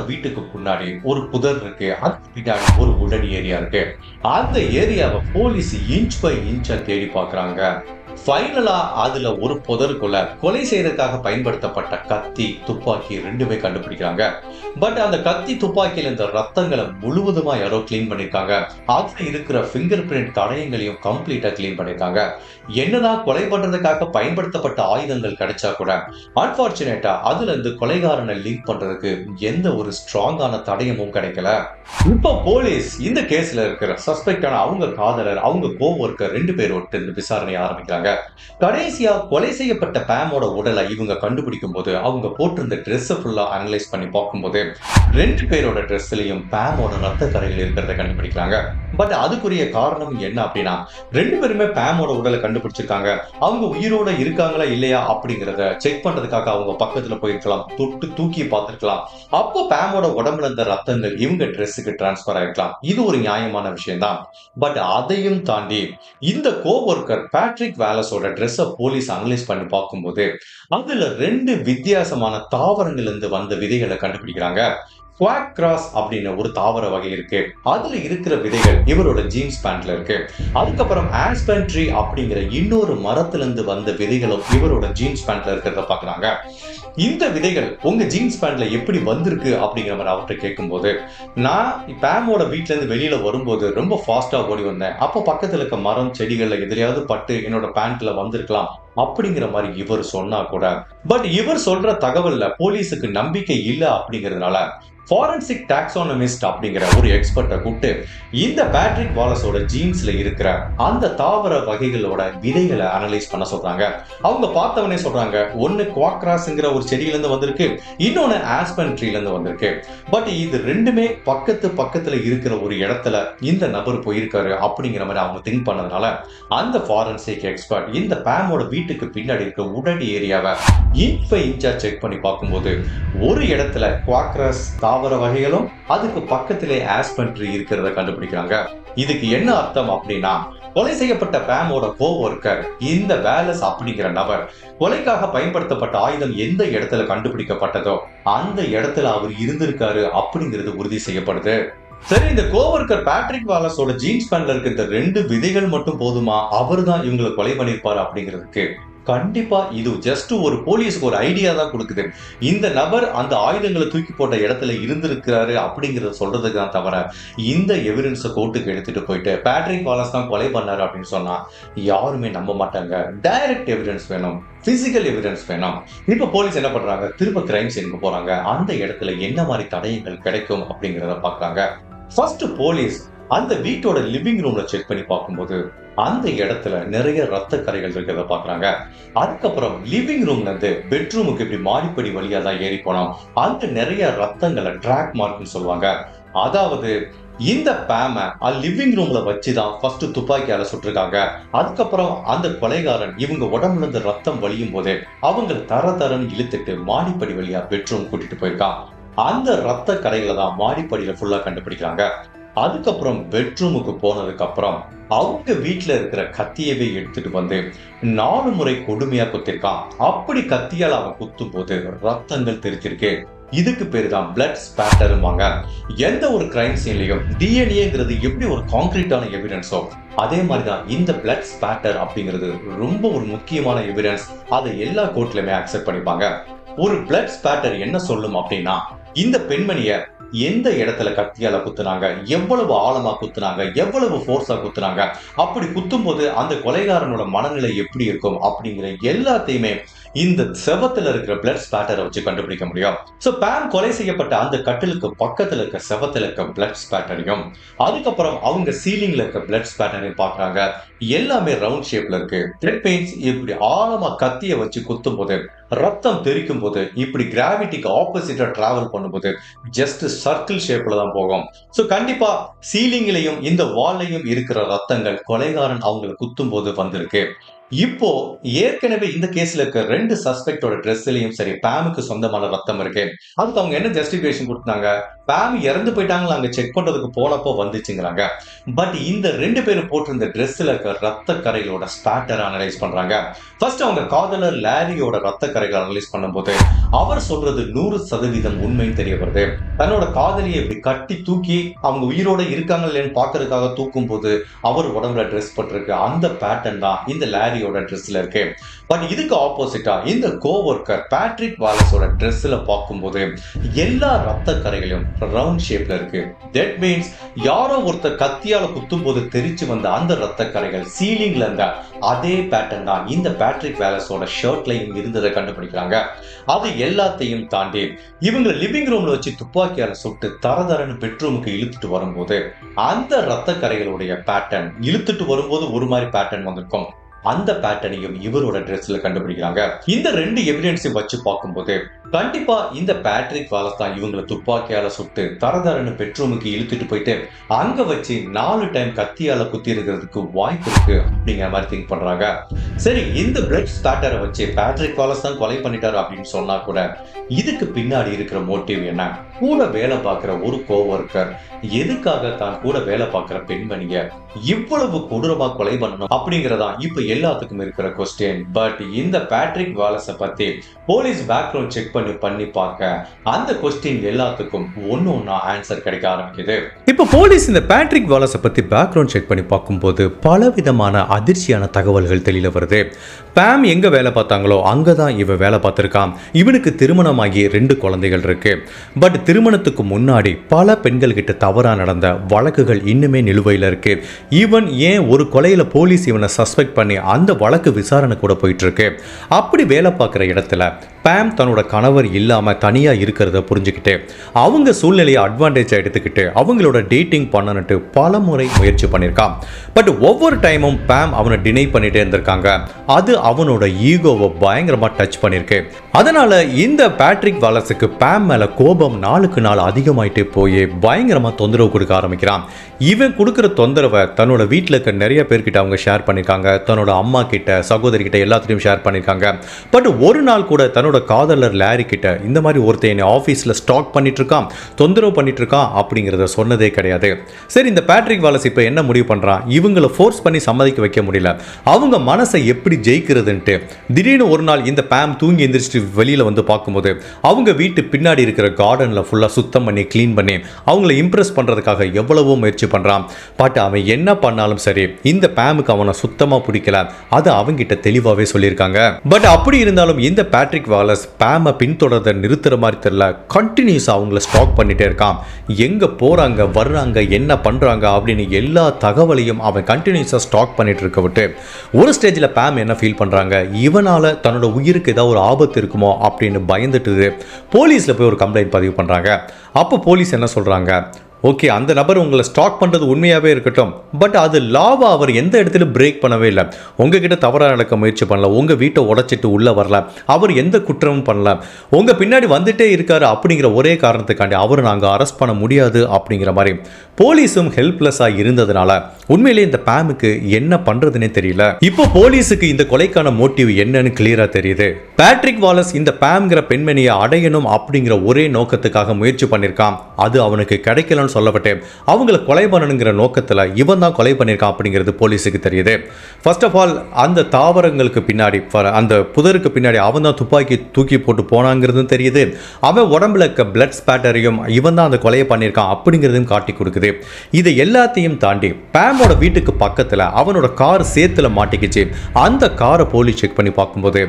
Speaker 1: வீட்டுக்கு முன்னாடி ஒரு புதர் இருக்கு. அதுக்கு பின்னாடி ஒரு உடன் ஏரியா இருக்கு. அந்த ஏரியாவை போலீஸ் இன்ச் பை இன்ச்சா தேடி பாக்குறாங்க ஃபைனலா அதுல ஒரு புதருக்குள்ள கொலை செய்யறதுக்காக பயன்படுத்தப்பட்ட கத்தி துப்பாக்கி ரெண்டுமே கண்டுபிடிக்கிறாங்க. பட் அந்த கத்தி துப்பாக்கியில இந்த ரத்தங்களை முழுவதுமா யாரோ கிளீன் பண்ணிருக்காங்க. அதுல இருக்கிற ஃபிங்கர் பிரிண்ட் தடயங்களையும் கம்ப்ளீட்டா கிளீன் பண்ணிருக்காங்க. என்னதான் கொலை பண்றதுக்காக பயன்படுத்தப்பட்ட ஆயுதங்கள் கிடைச்சா கூட அன்பார்ச்சுனேட்டா அதுல இருந்து கொலைகாரனை லிங்க் பண்றதுக்கு எந்த ஒரு ஸ்ட்ராங்கான தடயமும் கிடைக்கல. இப்போ போலீஸ் இந்த கேஸ்ல இருக்கிற சஸ்பெக்டான அவங்க காதலர் அவங்க கோவொர்க்கர் ரெண்டு பேர் இந்த விசாரணை ஆரம்பிக்கிறாங்க. கடைசியா கொலை செய்யப்பட்ட பேமோட உடலை இவங்க கண்டுபிடிக்கும் போது அவங்க போட்டிருந்த ட்ரெஸ்ஸை ஃபுல்லா அனலைஸ் பண்ணி பார்க்கும்போது ரெண்டு பேரோட ட்ரெஸ்லயும் பேமோட ரத்த கரைகள் இருக்கிறத கண்டுபிடிக்கிறாங்க. பட் அதுக்குரிய காரணம் என்ன அப்படின்னா ரெண்டு பேருமே பேமோட உடலை கண்டுபிடிச்சிருக்காங்க. அவங்க உயிரோட இருக்காங்களா இல்லையா அப்படிங்கிறத செக் பண்றதுக்காக அவங்க பக்கத்துல போயிருக்கலாம். தொட்டு தூக்கி பார்த்துருக்கலாம். அப்போ பேமோட உடம்புல இருந்த ரத்தங்கள் இவங்க ட்ரெஸ்ஸுக்கு டிரான்ஸ்பர் ஆயிருக்கலாம். இது ஒரு நியாயமான விஷயம் தான் பட் அதையும் தாண்டி இந்த கோவொர்க்கர் பேட்ரிக் வேலஸோட ட்ரெஸ்ஸை போலீஸ் அனலைஸ் பண்ணி பார்க்கும்போது அதுல ரெண்டு வித்தியாசமான தாவரங்கள்ல இருந்து வந்த விதைகளை கண்டுபிடிக்கிறாங்க. குவாக் கிராஸ் அப்படின்னு ஒரு தாவர வகை இருக்கு. அதுல இருக்கிற விதைகள் இவரோட ஜீன்ஸ் பேண்ட்ல இருக்கு. அதுக்கப்புறம் ஆஸ்பன் ட்ரீ அப்படிங்கிற இன்னொரு மரத்துல இருந்து வந்த விதைகளும் இவரோட ஜீன்ஸ் பேண்ட்ல இருக்கிறத பாக்குறாங்க இந்த விதைகள் உங்க ஜீன்ஸ் பேண்ட்ல எப்படி வந்திருக்கு அப்படிங்கிற மாதிரி அவர்கிட்ட கேட்கும்போது நான் பேமோட வீட்டுல இருந்து வெளியில வரும்போது ரொம்ப ஃபாஸ்டா ஓடி வந்தேன். அப்போ பக்கத்துல இருக்க மரம் செடிகள்ல எதிரையாவது பட்டு என்னோட பேண்ட்ல வந்திருக்கலாம். அப்படிங்கிற மாதிரி இவர் சொன்னா கூட பட் இவர் சொல்ற தகவல்ல போலீஸுக்கு நம்பிக்கை இல்லை அப்படிங்கிறதுனால ஃபாரன்சிக் டாக்ஸானமிஸ்ட் அப்படிங்கிற ஒரு எக்ஸ்பர்ட்டை கூப்பிட்டு இந்த பேட்ரிக் வாலஸோட ஜீன்ஸ்ல இருக்கிற அந்த தாவர வகைகளோட விதைகளை அனலைஸ் பண்ண சொல்றாங்க. அவங்க பார்த்தவனே சொல்றாங்க ஒன்னு குவாக்ராஸ்ங்கிற ஒரு செடியில இருந்து வந்திருக்கு இன்னொன்னு ஆஸ்பன் ட்ரீல இருந்து வந்திருக்கு. பட் இது ரெண்டுமே பக்கத்து பக்கத்துல இருக்கிற ஒரு இடத்துல இந்த நபர் போயிருக்காரு அப்படிங்கிற மாதிரி அவங்க திங்க் பண்ணதுனால அந்த ஃபாரன்சிக் எக்ஸ்பர்ட் இந்த பேமோட வீட்டுக்கு பின்னாடி இருக்க உடனடி ஏரியாவை இன்ச் பை செக் பண்ணி பார்க்கும்போது ஒரு இடத்துல குவாக்ரஸ் தாவர வகைகளும் அதுக்கு பக்கத்திலே ஆஸ்பன் ட்ரீ இருக்கிறத கண்டுபிடிக்கிறாங்க. இதுக்கு என்ன அர்த்தம் அப்படின்னா கொலை செய்யப்பட்ட பேமோட கோவொர்க்கர் இந்த வேலஸ் அப்படிங்கிற நபர் கொலைக்காக பயன்படுத்தப்பட்ட ஆயுதம் எந்த இடத்துல கண்டுபிடிக்கப்பட்டதோ அந்த இடத்துல அவர் இருந்திருக்காரு அப்படிங்கிறது உறுதி செய்யப்படுது. சரி இந்த கோவர்க்கர் பேட்ரிக் வாலஸோட ஜீன்ஸ் பேண்ட்ல இருக்க இந்த ரெண்டு விதைகள் மட்டும் போதுமா? அவர் தான் இவங்களை கொலை பண்ணியிருப்பார் அப்படிங்கிறதுக்கு கண்டிப்பா இது ஜஸ்ட் ஒரு போலீஸ்க்கு ஒரு ஐடியா தான் கொடுக்குது. இந்த நபர் அந்த ஆயுதங்களை தூக்கி போட்ட இடத்துல இருந்திருக்கிறாரு அப்படிங்கறத சொல்றதுக்கு தான் தவிர இந்த எவிடன்ஸை கோர்ட்டுக்கு எடுத்துட்டு போயிட்டு பேட்ரிக் வாலஸ் தான் கொலை பண்ணாரு அப்படின்னு சொன்னா யாருமே நம்ப மாட்டாங்க. டைரக்ட் எவிடன்ஸ் வேணும். பிசிக்கல் எவிடன்ஸ் வேணும். இப்ப போலீஸ் என்ன பண்றாங்க? திரும்ப கிரைம் சீனுக்கு போறாங்க. அந்த இடத்துல என்ன மாதிரி தடயங்கள் கிடைக்கும் அப்படிங்கிறத பாக்குறாங்க ஃபர்ஸ்ட் போலீஸ் அந்த வீட்டோட லிவிங் ரூம்ல செக் பண்ணி பார்க்கும்போது அந்த இடத்துல நிறைய ரத்த கரைகள் இருக்கிறத பாக்குறாங்க அதுக்கப்புறம் லிவிங் ரூம்ல இருந்து பெட்ரூமுக்கு இப்படி மாடிப்படி வழியா தான் ஏறி போனோம் அங்க நிறைய ரத்தங்களை ட்ராக் மார்க்னு சொல்லுவாங்க. அதாவது இந்த பேம லிவிங் ரூம்ல வச்சுதான் ஃபர்ஸ்ட் துப்பாக்கியால சுட்டிருக்காங்க. அதுக்கப்புறம் அந்த கொலைகாரன் இவங்க உடம்புல இருந்து ரத்தம் வழியும் போது அவங்க தர தரன்னு இழுத்துட்டு மாடிப்படி வழியா பெட்ரூம் கூட்டிட்டு போயிருக்கான். அந்த ரத்த கடைகளை தான் மாடிப்படியில் ஃபுல்லாக கண்டுபிடிக்கிறாங்க. அதுக்கப்புறம் பெட்ரூமுக்கு போனதுக்கு அப்புறம் அவங்க வீட்டில் இருக்கிற கத்தியவே எடுத்துட்டு வந்து நாலு முறை கொடுமையா குத்திருக்கான். அப்படி கத்தியால் அவன் குத்தும் போது ரத்தங்கள் தெரிஞ்சிருக்கு. இதுக்கு பேர் தான் பிளட் ஸ்பேட்டருமாங்க எந்த ஒரு கிரைம் சீன்லையும் டிஎன்ஏங்கிறது எப்படி ஒரு காங்கிரீட்டான எவிடன்ஸோ அதே மாதிரி தான் இந்த பிளட் ஸ்பேட்டர் அப்படிங்கிறது ரொம்ப ஒரு முக்கியமான எவிடன்ஸ் அதை எல்லா கோர்ட்லையுமே அக்செப்ட் பண்ணிப்பாங்க. ஒரு பிளட் ஸ்பேட்டர் என்ன சொல்லும் அப்படின்னா இந்த பெண்மணிய எந்த இடத்துல கத்தியால குத்துனாங்க எவ்வளவு ஆழமா குத்துனாங்க எவ்வளவு ஃபோர்ஸா குத்துனாங்க அப்படி குத்தும் போது அந்த கொலைகாரனோட மனநிலை எப்படி இருக்கும் அப்படிங்கிற எல்லாத்தையுமே இந்த செவத்துல இருக்கிற பிளட் ஸ்பேட்டரை வச்சு கண்டுபிடிக்க முடியும். சோ பேன் கொலை செய்யப்பட்ட அந்த கட்டிலுக்கு பக்கத்துல இருக்க செவத்துல இருக்க பிளட் ஸ்பேட்டரையும் அதுக்கப்புறம் அவங்க சீலிங்ல இருக்க பிளட் ஸ்பேட்டரையும் பாக்குறாங்க எல்லாமே ரவுண்ட் ஷேப்ல இருக்கு. த்ரெட் பெயின்ஸ் இப்படி ஆழமா கத்திய வச்சு குத்தும் போது ரத்தம் தெரிக்கும் போது இப்படி கிராவிட்டிக்கு ஆப்போசிட்டா டிராவல் பண்ணும்போது ஜஸ்ட் சர்க்கிள் ஷேப்ல தான் போகும். ஸோ கண்டிப்பா சீலிங்லையும் இந்த வால்லையும் இருக்கிற ரத்தங்கள் கொலைகாரன் அவங்களை குத்தும் போது வந்திருக்கு. இப்போ ஏற்கனவே இந்த கேஸ்ல இருக்க ரெண்டு சஸ்பெக்டோட ட்ரெஸ்லயும் சரி பேமுக்கு சொந்தமான ரத்தம் இருக்கு. அதுக்கு அவங்க என்ன ஜஸ்டிபிகேஷன் கொடுத்தாங்க? பேம் இறந்து போயிட்டாங்களா அங்க செக் பண்றதுக்கு போனப்போ வந்துச்சுங்கிறாங்க பட் இந்த ரெண்டு பேரும் போட்டிருந்த ட்ரெஸ்ல இருக்க ரத்த கரைகளோட ஸ்பேட்டர் அனலைஸ் பண்றாங்க. ஃபர்ஸ்ட் அவங்க காதலர் லாரியோட ரத்த கரைகளை அனலைஸ் பண்ணும்போது அவர் சொல்றது நூறு சதவீதம் உண்மைன்னு தெரிய வருது. தன்னோட காதலியை இப்படி கட்டி தூக்கி அவங்க உயிரோட இருக்காங்க இல்லைன்னு பாக்குறதுக்காக தூக்கும் போது அவர் உடம்புல ட்ரெஸ் பட்டிருக்கு. அந்த பேட்டர்ன் தான் இந்த ஹாரியோட ட்ரெஸ்ல இருக்கு. பட் இதுக்கு ஆப்போசிட்டா இந்த கோவொர்க்கர் பேட்ரிக் வாலஸோட ட்ரெஸ்ல பார்க்கும்போது எல்லா ரத்த கரைகளையும் ரவுண்ட் ஷேப்ல இருக்கு. தட் மீன்ஸ் யாரோ ஒருத்தர் கத்தியால குத்தும் போது தெரிச்சு வந்த அந்த ரத்த கரைகள் சீலிங்ல இருந்த அதே பேட்டர்ன் தான் இந்த பேட்ரிக் வேலஸோட ஷர்ட்லையும் இருந்ததை கண்டுபிடிக்கிறாங்க. அது எல்லாத்தையும் தாண்டி இவங்க லிவிங் ரூம்ல வச்சு துப்பாக்கியால சுட்டு தரதரன்னு பெட்ரூமுக்கு இழுத்துட்டு வரும்போது அந்த ரத்த கரைகளுடைய பேட்டர்ன் இழுத்துட்டு வரும்போது ஒரு மாதிரி பேட்டர்ன் வந்திருக்கும். அந்த பேட்டர்னையும் இவரோட ட்ரெஸ்ல கண்டுபிடிக்கிறாங்க. இந்த ரெண்டு எவிடன்ஸையும் வச்சு பார்க்கும்போது கண்டிப்பா இந்த பேட்ரிக் வாலஸ் தான் இவங்களை துப்பாக்கியால சுட்டு தரதரன்னு பெட்ரூமுக்கு இழுத்துட்டு போயிட்டு அங்க வச்சு நாலு டைம் கத்தியால குத்தி இருக்கிறதுக்கு வாய்ப்பு இருக்கு அப்படிங்கிற மாதிரி திங்க் பண்றாங்க. சரி இந்த பிளட் ஸ்பேட்டரை வச்சு பேட்ரிக் வாலஸ் தான் கொலை பண்ணிட்டாரு அப்படின்னு சொன்னா கூட இதுக்கு பின்னாடி இருக்கிற மோட்டிவ் என்ன? கூட வேலை பார்க்குற ஒரு கோவர்க்கர் எதுக்காக தான் கூட வேலை பார்க்குற பெண்மணிய இவ்வளவு கொடூரமா கொலை பண்ணணும் அப்படிங்கிறதா இப்ப எல்லாத்துக்கும் இருக்கிற கொஸ்டின் பட் இந்த பேட்ரிக் வாலஸ பத்தி போலீஸ் பேக்ரவுண்ட் செக் பண்ணி பண்ணி பார்க்க அந்த கொஸ்டின் எல்லாத்துக்கும் ஒன்னு ஒன்னா ஆன்சர் கிடைக்க ஆரம்பிக்குது.
Speaker 2: இப்போ போலீஸ் இந்த பேட்ரிக் வாலஸை பற்றி பேக்ரவுண்ட் செக் பண்ணி பார்க்கும்போது பலவிதமான அதிர்ச்சியான தகவல்கள் தெளில வருது. பேம் எங்கே வேலை பார்த்தாங்களோ அங்கே தான் இவன் வேலை பார்த்துருக்கான் இவனுக்கு திருமணமாகி ரெண்டு குழந்தைகள் இருக்கு. பட் திருமணத்துக்கு முன்னாடி பல பெண்கள் கிட்ட தவறாக நடந்த வழக்குகள் இன்னுமே நிலுவையில் இருக்கு. ஈவன் ஏன் ஒரு கொலையில் போலீஸ் இவனை சஸ்பெக்ட் பண்ணி அந்த வழக்கு விசாரணை கூட போயிட்டு இருக்கு அப்படி வேலை பார்க்குற இடத்துல பேம் தன்னோட கணவர் இல்லாமல் தனியாக இருக்கிறத புரிஞ்சுக்கிட்டு அவங்க சூழ்நிலையை அட்வான்டேஜாக எடுத்துக்கிட்டு அவங்களோட டேட்டிங் பண்ணனுட்டு பல முறை முயற்சி பண்ணியிருக்கான். பட் ஒவ்வொரு டைமும் பேம் அவனை டினை பண்ணிட்டே இருந்திருக்காங்க. அது அவனோட ஈகோவை பயங்கரமாக டச் பண்ணியிருக்கு. அதனால இந்த பேட்ரிக் வாலஸுக்கு பேம் மேலே கோபம் நாளுக்கு நாள் அதிகமாயிட்டே போய் பயங்கரமாக தொந்தரவு கொடுக்க ஆரம்பிக்கிறான். இவன் கொடுக்குற தொந்தரவை தன்னோட வீட்டில் இருக்க நிறைய பேர்கிட்ட அவங்க ஷேர் பண்ணியிருக்காங்க தன்னோட அம்மா கிட்ட சகோதரி கிட்ட ஷேர் பண்ணியிருக்காங்க பட் ஒரு நாள் கூட தன்னோட காதலர் லேரி கிட்ட இந்த மாதிரி ஒருத்தன் என்னை ஆஃபீஸில் ஸ்டாக் பண்ணிட்டு இருக்கான் தொந்தரவு பண்ணிட்டு இருக்கான் அப்படிங்கிறத சொன்னதே கிடையாது. சரி இந்த பேட்ரிக் வாலஸ் இப்போ என்ன முடிவு பண்ணுறான் இவங்களை ஃபோர்ஸ் பண்ணி சம்மதிக்க வைக்க முடியல. அவங்க மனசை எப்படி ஜெயிக்கிறதுன்ட்டு திடீர்னு ஒரு நாள் இந்த பேம் தூங்கி எந்திரிச்சிட்டு வெளியில் வந்து பார்க்கும்போது அவங்க வீட்டு பின்னாடி இருக்கிற கார்டனில் ஃபுல்லாக சுத்தம் பண்ணி க்ளீன் பண்ணி அவங்கள இம்ப்ரெஸ் பண்ணுறதுக்காக எவ்வளவோ முயற்சி பண்ணுறான் பட் அவன் என்ன பண்ணாலும் சரி இந்த பேமுக்கு அவனை சுத்தமாக பிடிக்கல. அது அவங்கிட்ட தெளிவாகவே சொல்லியிருக்காங்க. பட் அப்படி இருந்தாலும் இந்த பேட்ரிக் வாலஸ் பேமை பின்தொடர்றதை நிறுத்துற மாதிரி தெரியல. கண்டினியூஸாக அவங்கள ஸ்டாக் பண்ணிட்டே இருக்கான். எங்கே போகிறாங்க வர்றாங்க என்ன பண்ணுறாங்க அப்படின்னு எல்லா தகவலையும் அவன் கண்டினியூஸாக ஸ்டாக் பண்ணிட்டு இருக்க விட்டு ஒரு ஸ்டேஜில் பேம் என்ன ஃபீல் பண்ணுறாங்க இவனால் தன்னோட உயிருக்கு ஏதாவது ஒரு ஆபத்து இருக்குமோ அப்படின்னு பயந்துட்டு போலீஸில் போய் ஒரு கம்ப்ளைண்ட் பதிவு பண்ணுறாங்க அப்போ போலீஸ் என்ன சொல்கிறாங்க ஓகே அந்த நபர் உங்களை ஸ்டாக் பண்ணுறது உண்மையாகவே இருக்கட்டும். பட் அது லாவா அவர் எந்த இடத்துல பிரேக் பண்ணவே இல்லை. உங்ககிட்ட தவறாக நடக்க முயற்சி பண்ணல. உங்கள் வீட்டை உடைச்சிட்டு உள்ளே வரல. அவர் எந்த குற்றமும் பண்ணல. உங்கள் பின்னாடி வந்துட்டே இருக்காரு அப்படிங்கிற ஒரே காரணத்துக்காண்டி அவர் நாங்கள் அரெஸ்ட் பண்ண முடியாது அப்படிங்கிற மாதிரி. போலீஸும் ஹெல்ப்லெஸ்ஸாக இருந்ததுனால உண்மையிலே இந்த பேமுக்கு என்ன பண்ணுறதுனே தெரியல. இப்போ போலீஸுக்கு இந்த கொலைக்கான மோட்டிவ் என்னன்னு கிளியராக தெரியுது. பேட்ரிக் வாலஸ் இந்த பேம்ங்கிற பெண்மணியை அடையணும் அப்படிங்கிற ஒரே நோக்கத்துக்காக முயற்சி பண்ணியிருக்கான் அது அவனுக்கு கிடைக்கலன்னு சொல்லப்பட்டு அவங்கள கொலை பண்ணணுங்கிற நோக்கத்தில் இவன் தான் கொலை பண்ணியிருக்கான் அப்படிங்கிறது போலீஸுக்கு தெரியுது. ஃபர்ஸ்ட் ஆஃப் ஆல் அந்த தாவரங்களுக்கு பின்னாடி அந்த புதருக்கு பின்னாடி அவன் தான் துப்பாக்கி தூக்கி போட்டு போனாங்கிறதும் தெரியுது. அவன் உடம்புல இருக்க பிளட் ஸ்பேட்டரையும் இவன் தான் அந்த கொலையை பண்ணியிருக்கான் அப்படிங்கிறதையும் காட்டி கொடுக்குது. இதை எல்லாத்தையும் தாண்டி பேமோட வீட்டுக்கு பக்கத்தில் அவனோட கார் சேத்துல மாட்டிக்கிச்சு. அந்த காரை போலீஸ் செக் பண்ணி பார்க்கும்போது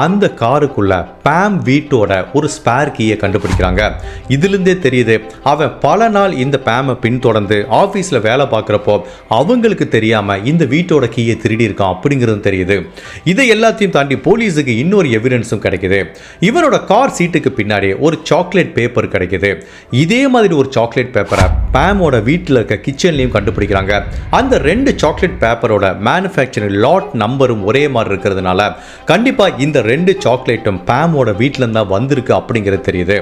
Speaker 2: அந்த காருக்குள்ள பேம் வீட்டோட ஒரு ஸ்பேர் கீயை கண்டுபிடிக்கிறாங்க. இதுலேருந்தே தெரியுது அவன் பல நாள் இந்த பேமை பின்தொடர்ந்து ஆஃபீஸில் வேலை பார்க்குறப்போ அவங்களுக்கு தெரியாமல் இந்த வீட்டோட கீயை திருடி இருக்கான் அப்படிங்கிறதும் தெரியுது. இதை எல்லாத்தையும் தாண்டி போலீஸுக்கு இன்னொரு எவிடன்ஸும் கிடைக்குது. இவனோட கார் சீட்டுக்கு பின்னாடி ஒரு சாக்லேட் பேப்பர் கிடைக்குது. இதே மாதிரி ஒரு சாக்லேட் பேப்பரை பேமோட வீட்டில் இருக்க கிச்சன்லேயும் கண்டுபிடிக்கிறாங்க. அந்த ரெண்டு சாக்லேட் பேப்பரோட மேனுஃபேக்சரிங் லாட் நம்பரும் ஒரே மாதிரி இருக்கிறதுனால கண்டிப்பாக இந்த ரெண்டு சாக்லேட்டும் பேமோட வீட்டிலேருந்து தான் வந்திருக்கு அப்படிங்கிறது தெரியுது.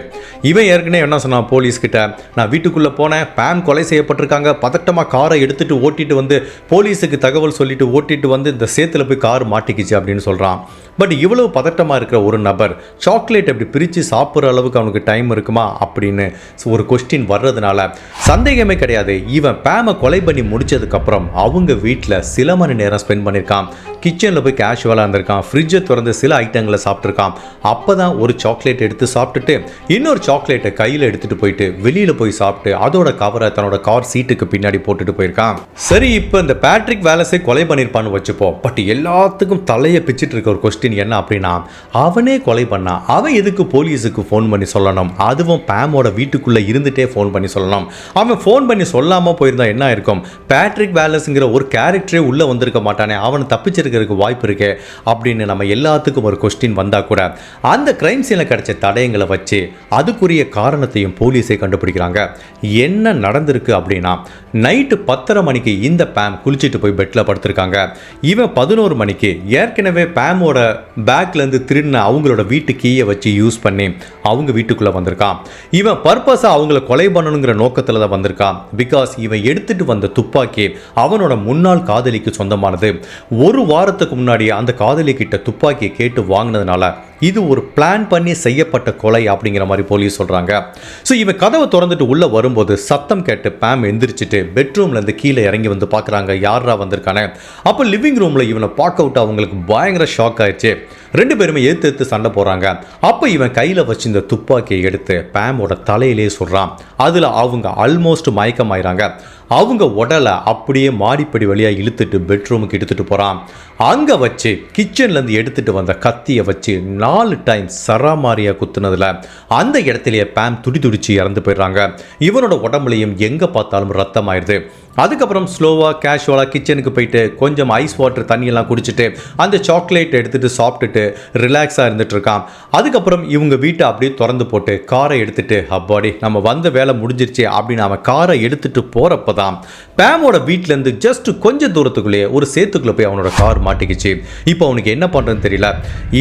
Speaker 2: இவன் ஏற்கனவே என்ன சொன்னான் போலீஸ் கிட்ட? நான் வீட்டுக்குள்ளே போனேன். பேம் கொலை செய்யப்பட்டிருக்காங்க. பதட்டமாக காரை எடுத்துகிட்டு ஓட்டிட்டு வந்து போலீஸுக்கு தகவல் சொல்லிட்டு ஓட்டிட்டு வந்து இந்த சேத்துல போய் கார் மாட்டிக்கிச்சு அப்படின்னு சொல்கிறான் பட் இவ்வளவு பதட்டமாக இருக்கிற ஒரு நபர் சாக்லேட் அப்படி பிரித்து சாப்பிட்ற அளவுக்கு அவனுக்கு டைம் இருக்குமா அப்படின்னு ஒரு கொஸ்டின் வர்றதுனால சந்தேகமே கிடையாது. இவன் பேமை கொலை பண்ணி முடிச்சதுக்கப்புறம் அவங்க வீட்டில் சில மணி நேரம் ஸ்பெண்ட் பண்ணியிருக்கான் கிச்சனில் போய் கேஷுவலாக இருந்திருக்கான். ஃப்ரிட்ஜை திறந்து சில ஐட்டங்களை சாப்பிட்ருக்கான் அப்போ தான் ஒரு சாக்லேட் எடுத்து சாப்பிட்டுட்டு இன்னொரு சாக்லேட்டை கையில் எடுத்துகிட்டு போயிட்டு வெளியில் போய் சாப்பிட்டு அதோட கவரை தன்னோட கார் சீட்டுக்கு பின்னாடி போட்டுட்டு போயிருக்கான். சரி இப்போ இந்த பேட்ரிக் வேலஸை கொலை பண்ணியிருப்பான்னு வச்சுப்போம். பட் எல்லாத்துக்கும் தலையை பிச்சிட்டு இருக்க ஒரு கொஸ்டின் என்ன அப்படின்னா அவனே கொலை பண்ணா அவன் எதுக்கு போலீஸுக்கு ஃபோன் பண்ணி சொல்லணும்? அதுவும் பேமோட வீட்டுக்குள்ளே இருந்துகிட்டே ஃபோன் பண்ணி சொல்லணும். அவன் ஃபோன் பண்ணி சொல்லாமல் போயிருந்தா என்ன இருக்கும் பேட்ரிக் வேலஸ்ங்கிற ஒரு கேரக்டரே உள்ளே வந்திருக்க மாட்டானே அவனை தப்பிச்சிருக்கிறதுக்கு வாய்ப்பு இருக்கே அப்படின்னு நம்ம எல்லாத்துக்கும் ஒரு கொஸ்டின் வந்தால் கூட அந்த கிரைம் சீனில் கிடைச்ச தடயங்களை வச்சு அதுக்குரிய காரணத்தையும் போலீஸே கண்டுபிடிக்கிறாங்க. என்ன நடந்திருக்கு அப்படின்னா நைட்டு பத்தரை மணிக்கு இந்த பேம் குளிச்சுட்டு போய் பெட்டில் படுத்திருக்காங்க. இவன் பதினோரு மணிக்கு ஏற்கனவே பேமோட பேக்லேருந்து திருடின அவங்களோட வீட்டு கீயை வச்சு யூஸ் பண்ணி அவங்க வீட்டுக்குள்ளே வந்திருக்கான். இவன் பர்பஸாக அவங்கள கொலை பண்ணணுங்கிற நோக்கத்தில் தான் வந்திருக்கான். பிகாஸ் இவன் எடுத்துட்டு வந்த துப்பாக்கி அவனோட முன்னாள் காதலிக்கு சொந்தமானது. ஒரு வாரத்துக்கு முன்னாடி அந்த காதலி கிட்ட துப்பாக்கியை கேட்டு வாங்கினதுனால இது ஒரு பிளான் பண்ணி செய்யப்பட்ட கொலை அப்படிங்கிற மாதிரி போலீஸ் சொல்கிறாங்க ஸோ இவன் கதவை திறந்துட்டு உள்ளே வரும்போது சத்தம் கேட்டு பேம் எந்திரிச்சிட்டு பெட்ரூம்லேருந்து கீழே இறங்கி வந்து பார்க்குறாங்க யாரா வந்திருக்கானே? அப்போ லிவிங் ரூமில் இவனை பார்க்க அவுட் அவங்களுக்கு பயங்கர ஷாக் ஆயிடுச்சு. ரெண்டு பேருமே எடுத்து எடுத்து சண்டை போகிறாங்க அப்போ இவன் கையில் வச்சு இந்த துப்பாக்கியை எடுத்து பேமோட தலையிலே சொல்கிறான் அதில் அவங்க ஆல்மோஸ்ட் மயக்கமாயிறாங்க. அவங்க உடலை அப்படியே மாடிப்படி வழியாக இழுத்துட்டு பெட்ரூமுக்கு எடுத்துகிட்டு போகிறான் அங்கே வச்சு கிச்சன்லேருந்து எடுத்துகிட்டு வந்த கத்தியை வச்சு நாலு டைம் சராமாரியாக குத்துனதில் அந்த இடத்துலையே பேம் துடி துடிச்சு இறந்து போயிடுறாங்க. இவனோட உடம்புலையும் எங்கே பார்த்தாலும் ரத்தம் ஆயிடுது அதுக்கப்புறம் ஸ்லோவாக கேஷுவலாக கிச்சனுக்கு போயிட்டு கொஞ்சம் ஐஸ் வாட்டர் தண்ணியெல்லாம் குடிச்சிட்டு அந்த சாக்லேட் எடுத்துகிட்டு சாப்பிட்டுட்டு ரிலாக்ஸாக இருந்துட்டு இருக்கான் அதுக்கப்புறம் இவங்க வீட்டை அப்படியே திறந்து போட்டு காரை எடுத்துட்டு அப்பாடி நம்ம வந்த வேலை முடிஞ்சிருச்சு அப்படின்னு அவன் காரை எடுத்துட்டு போகிறப்ப தான் பேமோட வீட்டிலேருந்து ஜஸ்ட் கொஞ்சம் தூரத்துக்குள்ளேயே ஒரு சேத்துக்குள்ளே போய் அவனோட கார் மாட்டிக்கிச்சு. இப்போ அவனுக்கு என்ன பண்ணுறதுன்னு தெரியல.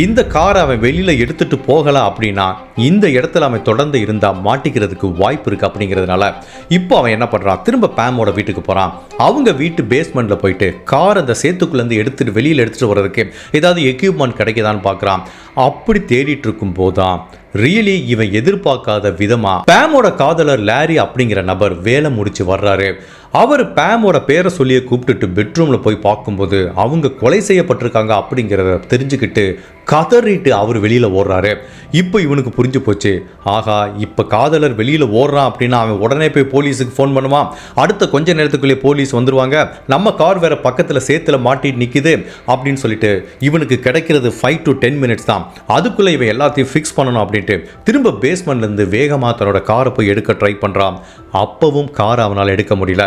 Speaker 2: இந்த காரை அவன் வெளியில் எடுத்துட்டு போகலாம் அப்படின்னா இந்த இடத்துல அவன் தொடர்ந்து இருந்தால் மாட்டிக்கிறதுக்கு வாய்ப்பு இருக்குது அப்படிங்கிறதுனால இப்போ அவன் என்ன பண்ணுறான் திரும்ப பேமோட வீட்டுக்கு போகிறான் அவங்க வீட்டு பேஸ்மெண்ட்டில் போயிட்டு கார் அந்த சேத்துக்குள்ளேருந்து எடுத்துட்டு வெளியில் எடுத்துகிட்டு வர்றதுக்கு ஏதாவது எக்யூப்மெண்ட் கிடைக்குதான்னு பார்க்குறான் அப்படி தேடிட்டு இருக்கும் போதுதான் ரியலி இவன் எதிர்பார்க்காத விதமா பேமோட காதலர் லாரி அப்படிங்கிற நபர் வேலை முடிச்சு வர்றாரு. அவர் பேமோட பேரை சொல்லியே கூப்பிட்டுட்டு பெட்ரூமில் போய் பார்க்கும்போது அவங்க கொலை செய்யப்பட்டிருக்காங்க அப்படிங்கிறத தெரிஞ்சுக்கிட்டு கதறிட்டு அவர் வெளியில் ஓடுறாரு. இப்போ இவனுக்கு புரிஞ்சு போச்சு. ஆகா இப்போ காதலர் வெளியில் ஓடுறான் அப்படின்னா அவன் உடனே போய் போலீஸுக்கு ஃபோன் பண்ணுவான். அடுத்த கொஞ்ச நேரத்துக்குள்ளே போலீஸ் வந்துருவாங்க. நம்ம கார் வேற பக்கத்தில் சேத்துல மாட்டிட்டு நிற்கிது அப்படின்னு சொல்லிட்டு இவனுக்கு கிடைக்கிறது ஃபைவ் டு டென் மினிட்ஸ் தான். அதுக்குள்ளே இவன் எல்லாத்தையும் ஃபிக்ஸ் பண்ணணும் அப்படின்ட்டு திரும்ப பேஸ்மெண்ட்லேருந்து வேகமாக தன்னோட காரை போய் எடுக்க ட்ரை பண்ணுறான் அப்பவும் காரை அவனால் எடுக்க முடியல.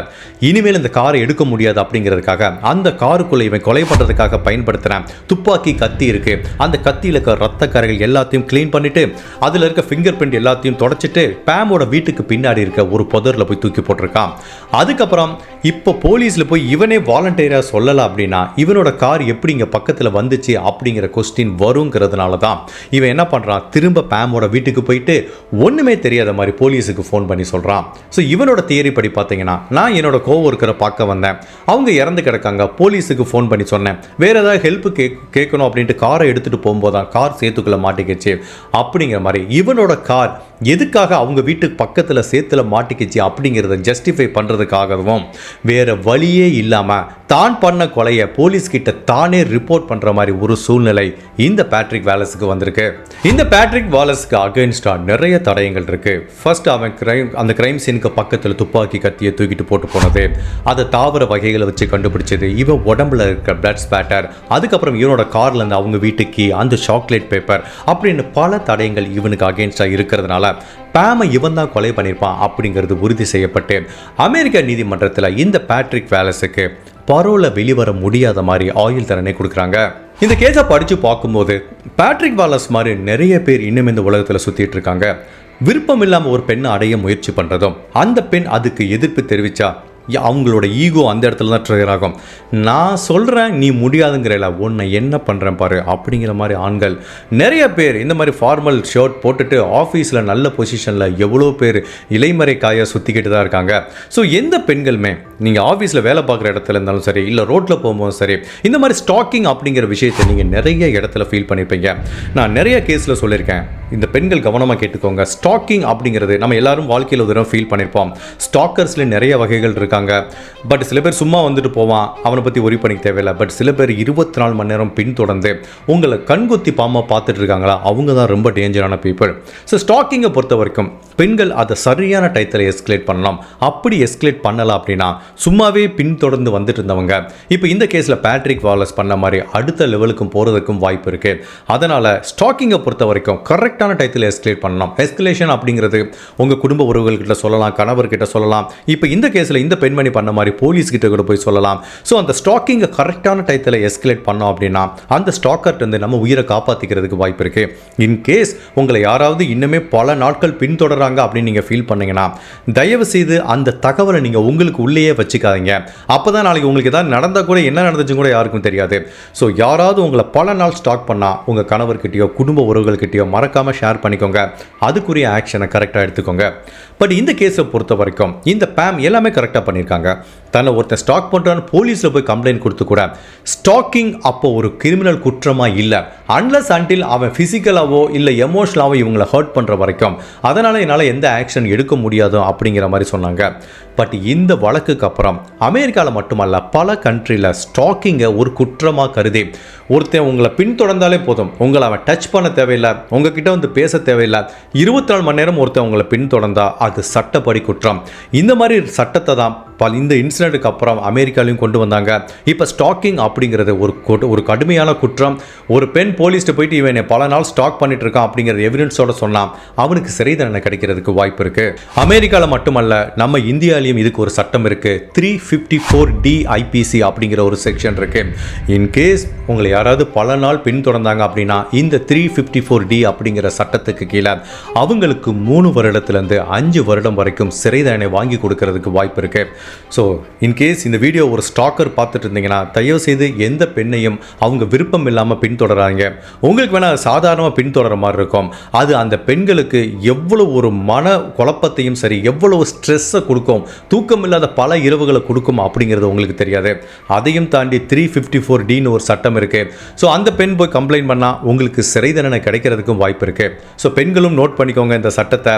Speaker 2: இனிமேல் இந்த காரை எடுக்க முடியாது அப்படிங்கிறதுக்காக அந்த காருக்குள்ளே இவன் கொலை பண்ணுறதுக்காக பயன்படுத்துகிறேன் துப்பாக்கி கத்தி இருக்கு. அந்த கத்தியில் இருக்க ரத்த கரைகள் எல்லாத்தையும் க்ளீன் பண்ணிட்டு அதில் இருக்க ஃபிங்கர் பிரிண்ட் எல்லாத்தையும் தொடச்சிட்டு பேமோட வீட்டுக்கு பின்னாடி இருக்க ஒரு புதரில் போய் தூக்கி போட்டிருக்கான். அதுக்கப்புறம் இப்போ போலீஸில் போய் இவனே வாலண்டியராக சொல்லலை அப்படின்னா இவனோட கார் எப்படி இங்கே பக்கத்தில் வந்துச்சு அப்படிங்கிற கொஸ்டின் வருங்கிறதுனால தான் இவன் என்ன பண்ணுறான் திரும்ப பேமோட வீட்டுக்கு போயிட்டு ஒன்றுமே தெரியாத மாதிரி போலீஸுக்கு ஃபோன் பண்ணி சொல்கிறான் ஸோ இவனோட தியரி படி பார்த்தீங்கன்னா நான் என்னோட கோவர்க்கரை பார்க்க வந்தேன். அவங்க இறந்து கிடக்காங்க. போலீஸுக்கு ஃபோன் பண்ணி சொன்னேன். வேற ஏதாவது ஹெல்ப் கே கேட்கணும் அப்படின்ட்டு காரை எடுத்துகிட்டு போகும்போது தான் கார் சேத்துக்குள்ளே மாட்டிக்கிச்சு. அப்படிங்கிற மாதிரி இவனோட கார் எதுக்காக அவங்க வீட்டுக்கு பக்கத்தில் சேத்துல மாட்டிக்கிச்சு அப்படிங்கிறத ஜஸ்டிஃபை பண்ணுறதுக்காகவும் வேறு வழியே இல்லாமல் தான் பண்ண கொலையை போலீஸ்கிட்ட தானே ரிப்போர்ட் பண்ணுற மாதிரி ஒரு சூழ்நிலை இந்த பேட்ரிக் வேலஸுக்கு வந்திருக்கு. இந்த பேட்ரிக் வாலஸுக்கு அகைன்ஸ்டா நிறைய தடயங்கள் இருக்குது ஃபர்ஸ்ட் அவன் கிரைம் அந்த கிரைம் சீனுக்கு பக்கத்தில் துப்பாக்கி கத்தியை தூக்கிட்டு போட்டு போனது. அதை தாவர வகைகளை வச்சு கண்டுபிடிச்சது. இவன் உடம்புல இருக்க பிளட் ஸ்பேட்டர் அதுக்கப்புறம் இவனோட கார்லேருந்து அவங்க வீட்டுக்கு அந்த சாக்லேட் பேப்பர் அப்படின்னு பல தடயங்கள் இவனுக்கு அகைன்ஸ்டா இருக்கிறதுனால பேமை இவன் தான் கொலை பண்ணியிருப்பான் அப்படிங்கிறது உறுதி செய்யப்பட்டு அமெரிக்க நீதிமன்றத்தில் இந்த பேட்ரிக் வேலஸுக்கு பரோல வெளிவர முடியாத மாதிரி ஆயுள் தண்டனை கொடுக்குறாங்க. இந்த கேஸை படித்து பார்க்கும்போது பேட்ரிக் வாலஸ் மாதிரி நிறைய பேர் இன்னும் இந்த உலகத்தில் சுற்றிட்டு இருக்காங்க. விருப்பம் இல்லாமல் ஒரு பெண்ணை அடைய முயற்சி பண்ணுறதும் அந்த பெண் அதுக்கு எதிர்ப்பு தெரிவிச்சா அவங்களோட ஈகோ அந்த இடத்துல தான் ட்ரிகர் ஆகும். நான் சொல்கிறேன் நீ முடியாதுங்கிறல உன்னை என்ன பண்ணுறேன் பாரு அப்படிங்கிற மாதிரி ஆண்கள் நிறைய பேர் இந்த மாதிரி ஃபார்மல் ஷர்ட் போட்டுட்டு ஆஃபீஸில் நல்ல பொசிஷனில் எவ்வளோ பேர் இலைமறை காய சுற்றிக்கிட்டு தான் இருக்காங்க. ஸோ எந்த பெண்களுமே நீங்கள் ஆஃபீஸில் வேலை பார்க்குற இடத்துல இருந்தாலும் சரி இல்லை ரோட்டில் போகும்போதும் சரி இந்த மாதிரி ஸ்டாக்கிங் அப்படிங்கிற விஷயத்தை நீங்கள் நிறைய இடத்துல ஃபீல் பண்ணியிருப்பீங்க நான் நிறைய கேஸில் சொல்லியிருக்கேன். இந்த பெண்கள் கவனமாக கேட்டுக்கோங்க. ஸ்டாக்கிங் அப்படிங்கிறது நம்ம எல்லாரும் வாழ்க்கையில் ஒரு தடவை ஃபீல் பண்ணியிருப்போம் ஸ்டாக்கர்ஸில் நிறைய வகைகள் இருக்காங்க பட் சில பேர் சும்மா வந்துட்டு போவான். அவனை பற்றி ஒரி பண்ணிக்க தேவையில்லை. பட் சில பேர் இருபத்தி நாலு மணி நேரம் பின்தொடர்ந்து உங்களை கண்குத்தி பாமா பார்த்துட்டு இருக்காங்களா? அவங்க தான் ரொம்ப டேஞ்சரான பீப்புள் ஸோ ஸ்டாக்கிங்கை பொறுத்த வரைக்கும் பெண்கள் அதை சரியான டயத்தில் எஸ்கலேட் பண்ணலாம். அப்படி எஸ்கலேட் பண்ணலாம் அப்படின்னா சும்மாவே பின்தொடர்ந்து வந்துட்டு இருந்தவங்க. இப்போ இந்த கேஸில் பேட்ரிக் வாலஸ் பண்ண மாதிரி அடுத்த லெவலுக்கும் போகிறதுக்கும் வாய்ப்பு இருக்குது அதனால் ஸ்டாக்கிங்கை பொறுத்த வரைக்கும் கரெக்டான டயத்தில் எஸ்கலேட் பண்ணலாம். எஸ்கலேஷன் அப்படிங்கிறது உங்கள் குடும்ப உறவுகள்கிட்ட சொல்லலாம் கணவர்கிட்ட சொல்லலாம். இப்போ இந்த கேஸில் இந்த பெண்மணி பண்ண மாதிரி போலீஸ் கிட்ட கூட போய் சொல்லலாம். ஸோ அந்த ஸ்டாக்கிங்கை கரெக்டான டயத்தில் எஸ்கலேட் பண்ணோம் அப்படின்னா அந்த ஸ்டாக்கர்ட் வந்து நம்ம உயிரை காப்பாற்றிக்கிறதுக்கு வாய்ப்பு இருக்குது இன்கேஸ் உங்களை யாராவது இன்னுமே பல நாட்கள் பின்தொடராங்க அப்படின்னு நீங்கள் ஃபீல் பண்ணீங்கன்னா தயவு செய்து அந்த தகவலை நீங்கள் உங்களுக்கு உள்ளேயே வச்சுக்காதீங்க. அப்போ தான் நாளைக்கு உங்களுக்கு ஏதாவது நடந்தால் கூட என்ன நடந்துச்சுன்னு கூட யாருக்கும் தெரியாது. ஸோ யாராவது உங்களை பல நாள் ஸ்டாக் பண்ணால் உங்கள் கணவர்கிட்டயோ குடும்ப உறவுகள்கிட்டயோ மறக்காமல் ஷேர் பண்ணிக்கோங்க. அதுக்குரிய ஆக்ஷனை கரெக்டாக எடுத்துக்கோங்க. பட் இந்த கேஸை பொறுத்த வரைக்கும் இந்த பேம் எல்லாமே கரெக்டாக பண்ணியிருக்காங்க தன்னை ஒருத்தன் ஸ்டாக் பண்ணுறான்னு போலீஸில் போய் கம்ப்ளைண்ட் கொடுத்து கூட ஸ்டாக்கிங் அப்போ ஒரு கிரிமினல் குற்றமாக இல்லை. அன்லஸ் அன்டில் அவன் ஃபிசிக்கலாகவோ இல்லை எமோஷனலாகவோ இவங்களை ஹர்ட் பண்ணுற வரைக்கும். அதனால் என்னால் எந்த ஆக்ஷன் எடுக்க முடியாதோ அப்படிங்கிற மாதிரி சொன்னாங்க. பட் இந்த வழக்குக்கு அப்புறம் அமெரிக்காவில் மட்டுமல்ல பல கண்ட்ரியில் ஸ்டாக்கிங்கை ஒரு குற்றமாக கருதி ஒருத்தன் உங்களை பின்தொடர்ந்தாலே போதும். உங்களை அவன் டச் பண்ண தேவையில்லை உங்ககிட்ட வந்து பேச தேவையில்லை. இருபத்தி நாலு மணி நேரம் ஒருத்தன் உங்களை பின்தொடர்ந்தா அது சட்டப்படி குற்றம். இந்த மாதிரி சட்டத்தை தான் பல இந்த இன்சிடென்ட்டுக்கு அப்புறம் அமெரிக்காலையும் கொண்டு வந்தாங்க. இப்போ ஸ்டாக்கிங் அப்படிங்கிறது ஒரு ஒரு கடுமையான குற்றம். ஒரு பெண் போலீஸ்ட்டு போயிட்டு இவன் பல நாள் ஸ்டாக் பண்ணிட்டு இருக்கான் அப்படிங்கிற எவிடன்ஸோட சொன்னான். அவனுக்கு சிறை தண்டனை கிடைக்கிறதுக்கு வாய்ப்பு இருக்கு. அமெரிக்காவில் மட்டுமல்ல நம்ம இந்தியாலையும் இதுக்கு ஒரு சட்டம் இருக்கு. Three fifty four D IPC அப்படிங்கிற ஒரு செக்ஷன் இருக்கு. இன்கேஸ் உங்களை யாராவது பல நாள் பின்தொடர்ந்தாங்க அப்படின்னா இந்த த்ரீ ஃபிஃப்டி ஃபோர் டி அப்படிங்கிற சட்டத்துக்கு கீழே அவங்களுக்கு மூணு வருடத்துலேருந்து அஞ்சு வருடம் வரைக்கும் சிறை தண்டனை வாங்கி கொடுக்கறதுக்கு வாய்ப்பு இருக்கு. ஸோ இன்கேஸ் இந்த வீடியோ ஒரு ஸ்டாக்கர் பார்த்துட்டு இருந்தீங்கன்னா தயவு செய்து எந்த பெண்ணையும் அவங்க விருப்பம் இல்லாமல் பின்தொடராங்க உங்களுக்கு வேணால் சாதாரணமாக பின்தொடர மாதிரி இருக்கும். அது அந்த பெண்களுக்கு எவ்வளவு ஒரு மன குழப்பத்தையும் சரி எவ்வளவு ஸ்ட்ரெஸ்ஸை கொடுக்கும் தூக்கம் இல்லாத பல இரவுகளை கொடுக்கும் அப்படிங்கிறது உங்களுக்கு தெரியாது. அதையும் தாண்டி த்ரீ ஃபிஃப்டி ஃபோர் டின்னு ஒரு சட்டம் இருக்கு. ஸோ அந்த பெண் போய் கம்ப்ளைண்ட் பண்ணால் உங்களுக்கு சிறை தண்டனை கிடைக்கிறதுக்கும் வாய்ப்பு இருக்கு. ஸோ பெண்களும் நோட் பண்ணிக்கோங்க இந்த சட்டத்தை.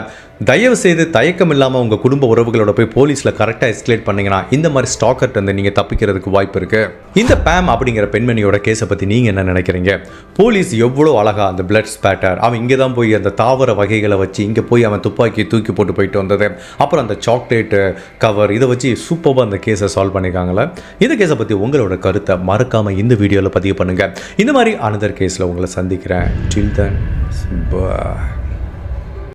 Speaker 2: தயவு செய்து தயக்கம் இல்லாமல் உங்கள் குடும்ப உறவுகளோட போய் போலீஸில் கரெக்டாக எஸ்கலேட் பண்ணீங்கன்னா இந்த மாதிரி ஸ்டாக்கர்ட் இருந்து நீங்கள் தப்பிக்கிறதுக்கு வாய்ப்பு இருக்குது இந்த பேம் அப்படிங்கிற பெண்மணியோட கேஸை பற்றி நீங்கள் என்ன நினைக்கிறீங்க? போலீஸ் எவ்வளோ அழகாக அந்த பிளட் ஸ்பேட்டர் அவன் இங்கே தான் போய் அந்த தாவர வகைகளை வச்சு இங்கே போய் அவன் துப்பாக்கி தூக்கி போட்டு போயிட்டு வந்தது. அப்புறம் அந்த சாக்லேட்டு கவர் இதை வச்சு சூப்பராக அந்த கேஸை சால்வ் பண்ணியிருக்காங்களே இந்த கேஸை பற்றி உங்களோட கருத்தை மறக்காமல் இந்த வீடியோவில் பதிவு பண்ணுங்கள் இந்த மாதிரி அனதர் கேஸில் உங்களை சந்திக்கிறேன். டில் தன்